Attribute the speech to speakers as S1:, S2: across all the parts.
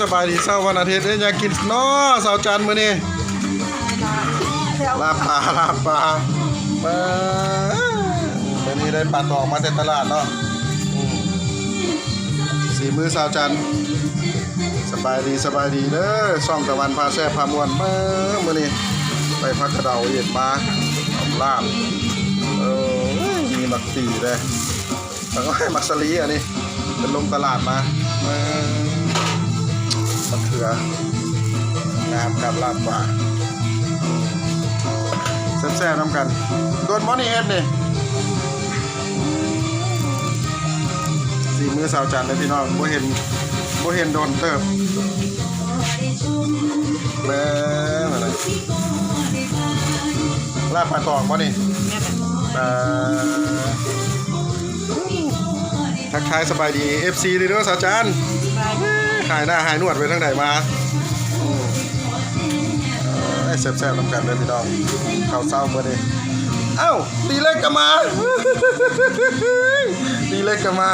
S1: สบายดีเช้าวันอาทิตย์เอ้ยอยากกินเนาะสาวจันทร์มื้อนี้ลาบปลาลาบปลามามื้อนี้ได้ปลาตองมาจากตลาดเนาะสีมือเสาวจันทร์สบายดีสบายดีเด้อช่องตะวันพาแซ่พามวนมามื้อนี้ไปพักกระเดาเย็นมาเอาลาบเออมีมักตีเลยแล้วก็ให้มักสลีอันนี้เป็นลงตลาดมามา มะเขือน้ำกับลาบปลาแซ่บๆน้ำกันโดนมอนี่เฮ็ดนี่สีมือสาวจันทร์เลยพี่น้องบ่เห็นบ่เห็นโดนเติบแม่อะไรลาบปลาตองบ่นี่เอ่อทักทายสบายดี FC ดีเด้อสาวจันทร์ หายหน้าหายหนวดไปทางไหนมาอืมเอ้ยแซ่บๆน้ำกันเลยพี่น้องข้าวเศร้าเมื่อนี้เอ้าตีเล็กก็มาตีเล็กก็มา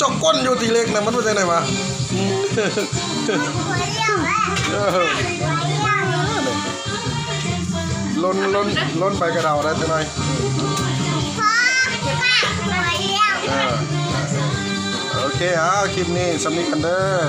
S1: จกก้นอยู่ตีเล็กนะมันมาจากไหนมาอืมเออล้นล้นล้นไปกระเดาแล้วจะหน่อยเออโอเคเอาคลิปนี้สำนึกกันเด้อ